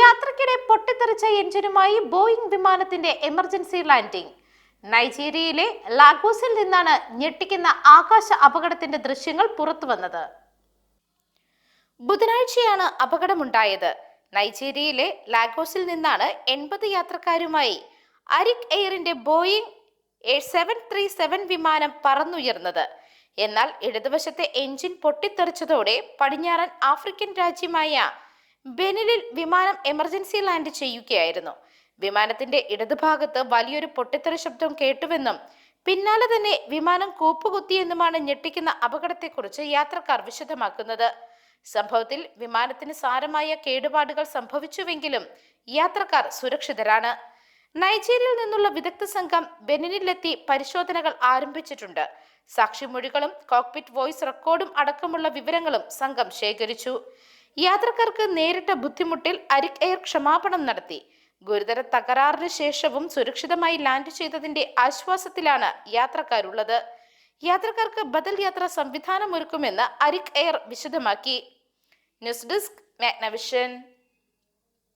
യാത്രക്കിടെ പൊട്ടിത്തെറിച്ച എഞ്ചിനുമായി ബോയിംഗ് വിമാനത്തിന്റെ എമർജൻസി ലാൻഡിംഗ്. നൈജീരിയയിലെ ലാഗോസിൽ നിന്നാണ് ഞെട്ടിക്കുന്ന ആകാശ അപകടത്തിന്റെ ദൃശ്യങ്ങൾ പുറത്തുവന്നത്. ബുധനാഴ്ചയാണ് അപകടമുണ്ടായത്. നൈജീരിയയിലെ ലാഗോസിൽ നിന്നാണ് എൺപത് യാത്രക്കാരുമായി അരിക് എയറിന്റെ ബോയിങ് സെവൻ ത്രീ സെവൻ വിമാനം പറന്നുയർന്നത്. എന്നാൽ ഇടതുവശത്തെ എഞ്ചിൻ പൊട്ടിത്തെറിച്ചതോടെ പടിഞ്ഞാറൻ ആഫ്രിക്കൻ രാജ്യമായ ബെനിലിൽ വിമാനം എമർജൻസി ലാൻഡ് ചെയ്യുകയായിരുന്നു. വിമാനത്തിന്റെ ഇടതുഭാഗത്ത് വലിയൊരു പൊട്ടിത്തെറി ശബ്ദം കേട്ടുവെന്നും പിന്നാലെ തന്നെ വിമാനം കൂപ്പുകുത്തിയെന്നുമാണ് ഞെട്ടിക്കുന്ന അപകടത്തെക്കുറിച്ച് യാത്രക്കാർ വിശദമാക്കുന്നത്. സംഭവത്തിൽ വിമാനത്തിന് സാരമായ കേടുപാടുകൾ സംഭവിച്ചുവെങ്കിലും യാത്രക്കാർ സുരക്ഷിതരാണ്. നൈജീരിയയിൽ നിന്നുള്ള വിദഗ്ധ സംഘം ബെനിനിലെത്തി പരിശോധനകൾ ആരംഭിച്ചിട്ടുണ്ട്. സാക്ഷിമൊഴികളും കോക്പിറ്റ് വോയിസ് റെക്കോർഡും അടക്കമുള്ള വിവരങ്ങളും സംഘം ശേഖരിച്ചു. യാത്രക്കാർക്ക് നേരിട്ട ബുദ്ധിമുട്ടിൽ അരിക് എയർ ക്ഷമാപണം നടത്തി. ഗുരുതര തകരാറിന് ശേഷവും സുരക്ഷിതമായി ലാൻഡ് ചെയ്തതിന്റെ ആശ്വാസത്തിലാണ് യാത്രക്കാരുള്ളത്. യാത്രക്കാർക്ക് ബദൽ യാത്ര സംവിധാനം സംവിധാനമൊരുക്കുമെന്ന് അരിക് എയർ വിശദമാക്കി. News desk Magnavision.